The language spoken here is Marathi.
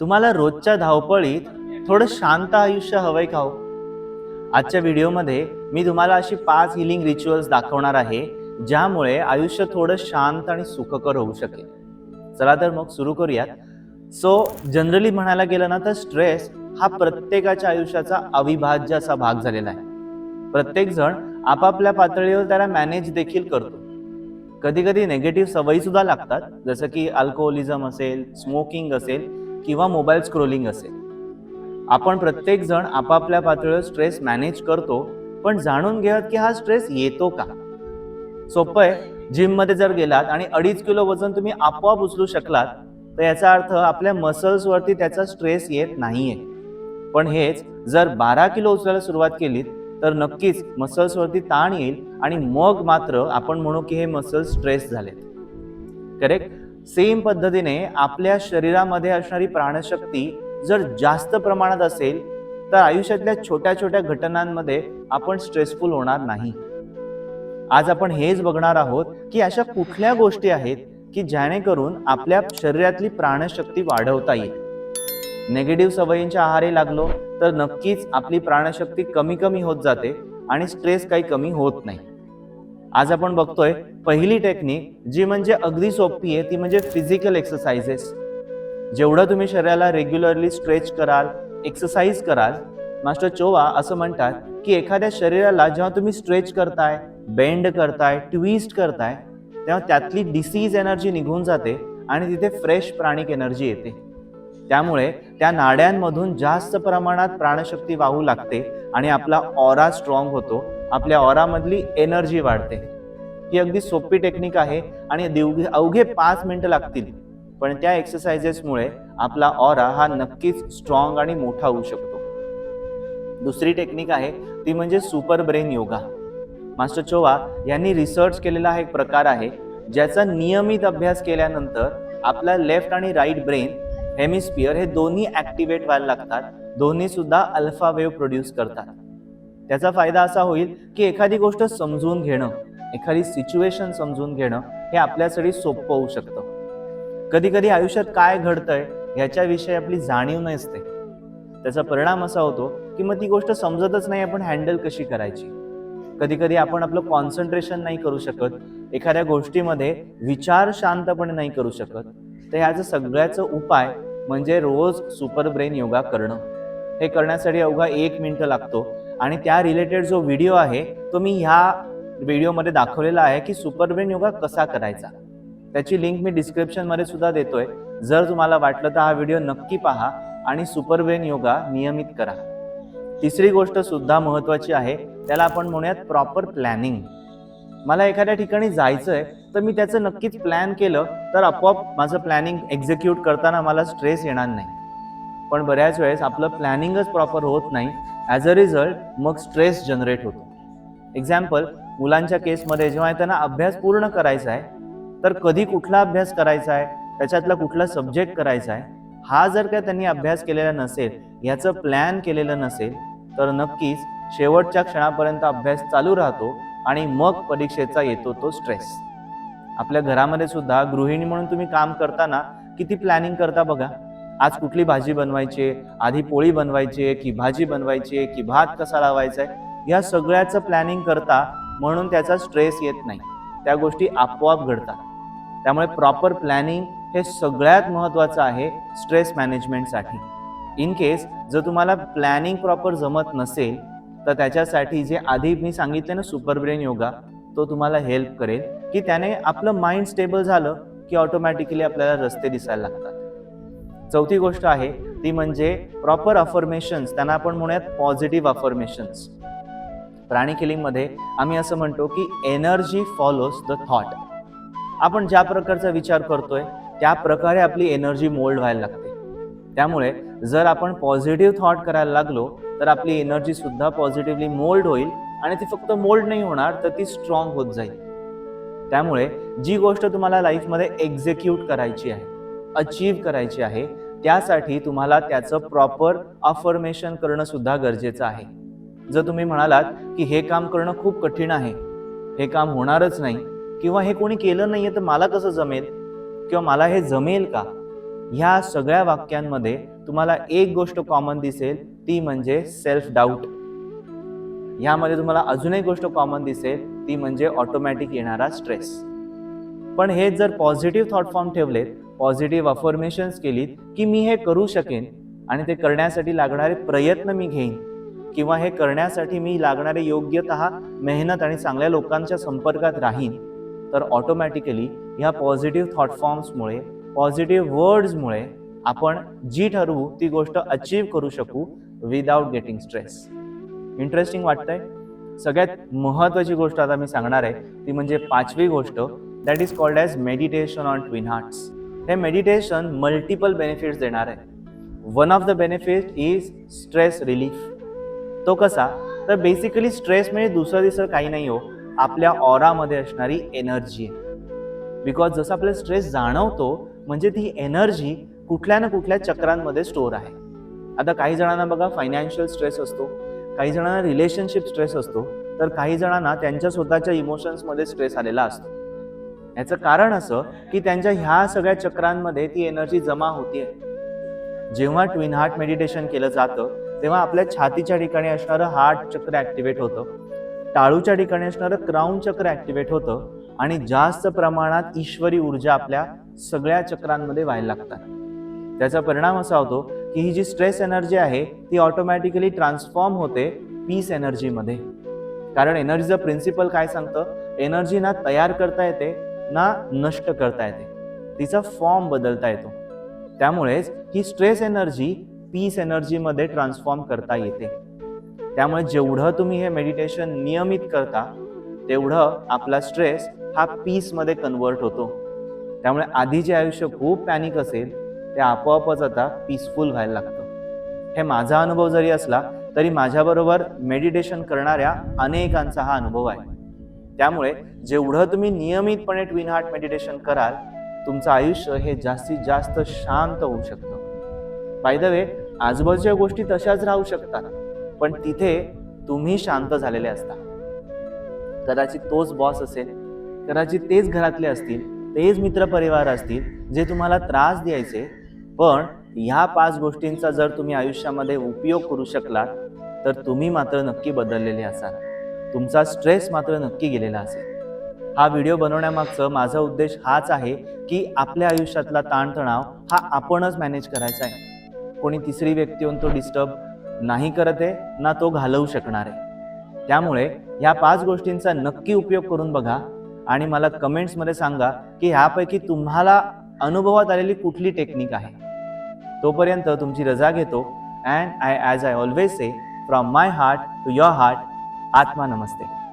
तुम्हाला रोजच्या धावपळीत थोडं शांत आयुष्य हवंय का हो? आजच्या व्हिडिओमध्ये मी तुम्हाला अशी पाच हिलिंग रिच्युअल्स दाखवणार आहे ज्यामुळे आयुष्य थोडं शांत आणि सुखकर होऊ शकेल. चला तर मग सुरू करूयात. सो जनरली म्हणायला गेलं ना तर स्ट्रेस हा प्रत्येकाच्या आयुष्याचा अविभाज्य असा भाग झालेला आहे. प्रत्येक जण आपापल्या पातळीवर त्याला मॅनेज देखील करतो. कधी कधी नेगेटिव्ह सवयी सुद्धा लागतात जसं की अल्कोहोलिझम असेल स्मोकिंग असेल किंवा मोबाईल स्क्रोलिंग असेल. आपण प्रत्येक जण आपापल्या पातळीवर स्ट्रेस मॅनेज करतो पण जाणून घ्या की हा स्ट्रेस येतो का? सोपं आहे जिममध्ये जर गेलात आणि अडीच किलो वजन तुम्ही आपोआप उचलू शकलात तर याचा अर्थ आपल्या मसल्सवरती त्याचा स्ट्रेस येत नाहीये. पण हेच जर बारा किलो उचलायला सुरुवात केलीत तर नक्कीच मसल्सवरती ताण येईल आणि मग मात्र आपण म्हणू की हे मसल्स स्ट्रेस झालेत. करेक्ट? सेम पद्धतीने आपल्या शरीरामध्ये असणारी प्राणशक्ती जर जास्त प्रमाणात असेल तर आयुष्यातल्या छोट्या छोट्या घटनांमध्ये आपण स्ट्रेसफुल होणार नाही. आज आपण हेच बघणार आहोत की अशा कुठल्या गोष्टी आहेत की जेणेकरून आपल्या शरीरातली प्राणशक्ती वाढवता येईल. नेगेटिव्ह सवयींच्या आहारी लागलो तर नक्कीच आपली प्राणशक्ती कमी कमी होत जाते आणि स्ट्रेस काही कमी होत नाही. आज आपण बघतोय पहिली टेक्निक जी म्हणजे अगदी सोपी आहे ती म्हणजे फिजिकल एक्सरसाइजेस जेवढं तुम्ही शरीराला रेग्युलरली स्ट्रेच कराल एक्सरसाइज कराल मास्टर चोवा असं म्हणतात की एखाद्या शरीराला जेव्हा तुम्ही स्ट्रेच करताय बेंड करताय ट्विस्ट करताय तेव्हा त्यातली डिसीज एनर्जी निघून जाते आणि तिथे फ्रेश प्राणिक एनर्जी येते. त्यामुळे त्या नाड्यांमधून जास्त प्रमाणात प्राणशक्ती वाहू लागते आणि आपला ऑरा स्ट्रॉंग होतो. आपल्या ऑरामधली एनर्जी वाढते. ही अगदी सोपी टेक्निक आहे आणि दिवघे अवघे पाच मिनिटं लागतील. पण त्या एक्सरसाइजेसमुळे आपला ऑरा हा नक्कीच स्ट्रॉंग आणि मोठा होऊ शकतो. दुसरी टेक्निक आहे ती म्हणजे super brain yoga master Choa यांनी रिसर्च केलेला हा एक प्रकार आहे ज्याचा नियमित अभ्यास केल्यानंतर आपला लेफ्ट आणि राईट ब्रेन हेमिस्पियर हे दोन्ही ऍक्टिव्हेट व्हायला लागतात. दोन्ही सुद्धा अल्फा वेव्ह प्रोड्यूस करतात. त्याचा फायदा असा होईल की एखादी गोष्ट समजून घेणं एखादी सिच्युएशन समजून घेणं हे आपल्यासाठी सोपं होऊ शकतं. कधी कधी आयुष्यात काय घडतंय ह्याच्याविषयी आपली जाणीव नसते. त्याचा परिणाम असा होतो की मग ती गोष्ट समजतच नाही आपण हँडल कशी करायची. कधी कधी आपण आपलं कॉन्सन्ट्रेशन नाही करू शकत एखाद्या गोष्टीमध्ये विचार शांतपणे नाही करू शकत. तर ह्याचं सगळ्याचं उपाय म्हणजे रोज सुपर ब्रेन योगा करणं. हे करण्यासाठी अवघा एक मिनटं लागतो. आणि त्या रिलेटेड जो व्हिडिओ आहे तो मी ह्या व्हिडिओमध्ये दाखवलेला आहे की सुपर ब्रेन योगा कसा करायचा. त्याची लिंक मी डिस्क्रिप्शनमध्ये सुद्धा देतोय. जर तुम्हाला वाटलं तर हा व्हिडिओ नक्की पहा आणि सुपर ब्रेन योगा नियमित करा. तिसरी गोष्ट सुद्धा महत्वाची आहे त्याला आपण म्हणूयात प्रॉपर प्लॅनिंग मला एखाद्या ठिकाणी जायचं आहे तर मी त्याचं नक्कीच प्लॅन केलं. तर आपोआप माझं प्लॅनिंग एक्झिक्यूट करताना मला स्ट्रेस येणार नाही. पण बऱ्याच वेळेस आपलं प्लॅनिंगच प्रॉपर होत नाही. ॲज अ रिझल्ट मग स्ट्रेस जनरेट होतो. एक्झाम्पल मुलांच्या केसमध्ये जेव्हा त्यांना अभ्यास पूर्ण करायचा आहे तर कधी कुठला अभ्यास करायचा आहे त्याच्यातला कुठला सब्जेक्ट करायचा आहे हा जर काय त्यांनी अभ्यास केलेला नसेल ह्याचं प्लॅन केलेलं नसेल तर नक्कीच शेवटच्या क्षणापर्यंत अभ्यास चालू राहतो आणि मग परीक्षेचा येतो तो स्ट्रेस आपल्या घरामध्ये सुद्धा गृहिणी म्हणून तुम्ही काम करताना किती प्लॅनिंग करता बघा. आज कुठली भाजी बनवायची आधी पोळी बनवायची की भाजी बनवायची की भात कसा लावायचा आहे या सगळ्याचं प्लॅनिंग करता म्हणून त्याचा स्ट्रेस येत नाही. त्या गोष्टी आपोआप घडतात. त्यामुळे प्रॉपर प्लॅनिंग हे सगळ्यात महत्त्वाचं आहे स्ट्रेस मॅनेजमेंटसाठी इन केस जर तुम्हाला प्लॅनिंग प्रॉपर जमत नसेल तर त्याच्यासाठी जे आधी मी सांगितले ना सुपर ब्रेन योगा तो तुम्हाला हेल्प करेल की त्याने आपलं माइंड स्टेबल झालं की ऑटोमॅटिकली आपल्याला रस्ते दिसायला लागतात. चौथी गोष्ट आहे ती म्हणजे प्रॉपर अफर्मेशन्स त्यांना आपण म्हणूयात पॉझिटिव्ह अफर्मेशन्स प्राणी किलिंगमध्ये आम्ही असं म्हणतो की एनर्जी फॉलोज द थॉट आपण ज्या प्रकारचा विचार करतोय त्या प्रकारे आपली एनर्जी मोल्ड व्हायला लागते. त्यामुळे जर आपण पॉझिटिव्ह थॉट करायला लागलो तर आपली एनर्जी सुद्धा पॉझिटिव्हली मोल्ड होईल आणि ती फक्त मोल्ड नाही होणार तर ती स्ट्रॉंग होत जाईल. त्यामुळे जी गोष्ट तुम्हाला लाईफमध्ये एक्झिक्यूट करायची आहे अचीव करायची आहे त्यासाठी तुम्हाला त्याचं प्रॉपर अफर्मेशन करणं सुद्धा गरजेचं आहे. जर तुम्ही म्हणालात की हे काम करणं खूप कठीण आहे हे काम होणारच नाही किंवा हे कोणी केलं नाही आहे तर मला कसं जमेल? किंवा मला हे जमेल का? ह्या सगळ्या वाक्यांमध्ये तुम्हाला एक गोष्ट कॉमन दिसेल ती म्हणजे सेल्फ डाऊट ह्यामध्ये तुम्हाला अजून एक गोष्ट कॉमन दिसेल ती म्हणजे ऑटोमॅटिक येणारा स्ट्रेस पण हे जर पॉझिटिव्ह थॉट फॉर्म ठेवलेत पॉझिटिव्ह अफॉर्मेशन्स केलीत की मी हे करू शकेन आणि ते करण्यासाठी लागणारे प्रयत्न मी घेईन किंवा हे करण्यासाठी मी लागणारे योग्यत मेहनत आणि चांगल्या लोकांच्या संपर्कात राहीन तर ऑटोमॅटिकली ह्या पॉझिटिव्ह थॉट फॉर्म्समुळे पॉझिटिव्ह वर्ड्समुळे आपण जी ठरवू ती गोष्ट अचीव करू शकू विदाउट गेटिंग स्ट्रेस इंटरेस्टिंग वाटतंय. सगळ्यात महत्त्वाची गोष्ट आता मी सांगणार आहे ती म्हणजे पाचवी गोष्ट that is called as meditation on twin hearts हे मेडिटेशन मल्टिपल बेनिफिट्स देणार आहे. One of the benefit is stress relief तो कसा? तर बेसिकली स्ट्रेस म्हणजे दुसरं दिसं काही नाही हो आपल्या ऑरामध्ये असणारी एनर्जी आहे. बिकॉज जसं आपल्याला स्ट्रेस जाणवतो म्हणजे ती एनर्जी कुठल्या ना कुठल्या चक्रांमध्ये स्टोअर आहे. आता काही जणांना बघा फायनान्शियल स्ट्रेस असतो. काही जणांना रिलेशनशिप स्ट्रेस असतो तर काही जणांना त्यांच्या स्वतःच्या इमोशन्समध्ये स्ट्रेस आलेला असतो. याचं कारण असं की त्यांच्या ह्या सगळ्या चक्रांमध्ये ती एनर्जी जमा होते जेव्हा ट्विन हार्ट मेडिटेशन केलं जातं तेव्हा आपल्या छातीच्या ठिकाणी असणारं हार्ट चक्र ॲक्टिवेट होतं. टाळूच्या ठिकाणी असणारं क्राऊन चक्र ॲक्टिवेट होतं आणि जास्त प्रमाणात ईश्वरी ऊर्जा आपल्या सगळ्या चक्रांमध्ये व्हायला लागतात. त्याचा परिणाम असा होतो की ही जी स्ट्रेस एनर्जी आहे ती ऑटोमॅटिकली ट्रान्सफॉर्म होते पीस एनर्जीमध्ये कारण एनर्जीचं प्रिन्सिपल काय सांगतं? एनर्जी ना तयार करता येते ना नष्ट करता येते. तिचा फॉर्म बदलता येतो. त्यामुळेच ही स्ट्रेस एनर्जी पीस एनर्जीमध्ये ट्रान्सफॉर्म करता येते. त्यामुळे जेवढं तुम्ही हे मेडिटेशन नियमित करता तेवढं आपला स्ट्रेस हा पीसमध्ये कन्वर्ट होतो. त्यामुळे आधीचे आयुष्य खूप पॅनिक असेल ते आपोआपच आता पीसफुल व्हायला लागतं. हे माझा अनुभव जरी असला तरी माझ्याबरोबर मेडिटेशन करणाऱ्या अनेकांचा हा अनुभव आहे. त्यामुळे जेवढं तुम्ही नियमितपणे ट्विन हार्ट मेडिटेशन कराल तुमचं आयुष्य हे जास्तीत जास्त शांत होऊ शकतं. बाय द वे आजूबाजूच्या गोष्टी तशाच राहू शकतात पण तिथे तुम्ही शांत झालेले असता. कदाचित तोच बॉस असेल कदाचित तेच घरातले असतील तेच मित्रपरिवार असतील जे तुम्हाला त्रास द्यायचे पण ह्या पाच गोष्टींचा जर तुम्ही आयुष्यामध्ये उपयोग करू शकलात तर तुम्ही मात्र नक्की बदललेले असाल. तुमचा स्ट्रेस मात्र नक्की गेलेला असेल. हा व्हिडिओ बनवण्यामागचं माझा उद्देश हाच आहे की आपल्या आयुष्यातला ताणतणाव हा आपणच मॅनेज करायचा आहे. कोणी तिसरी व्यक्ती येऊन तो डिस्टर्ब नाही करत आहे ना तो घालवू शकणार आहे. त्यामुळे ह्या पाच गोष्टींचा नक्की उपयोग करून बघा आणि मला कमेंट्समध्ये सांगा की ह्यापैकी तुम्हाला अनुभवात आलेली कुठली टेक्निक आहे? तोपर्यंत तुमची रजा घेतो and I as I always say from my heart to your heart आत्मा नमस्ते.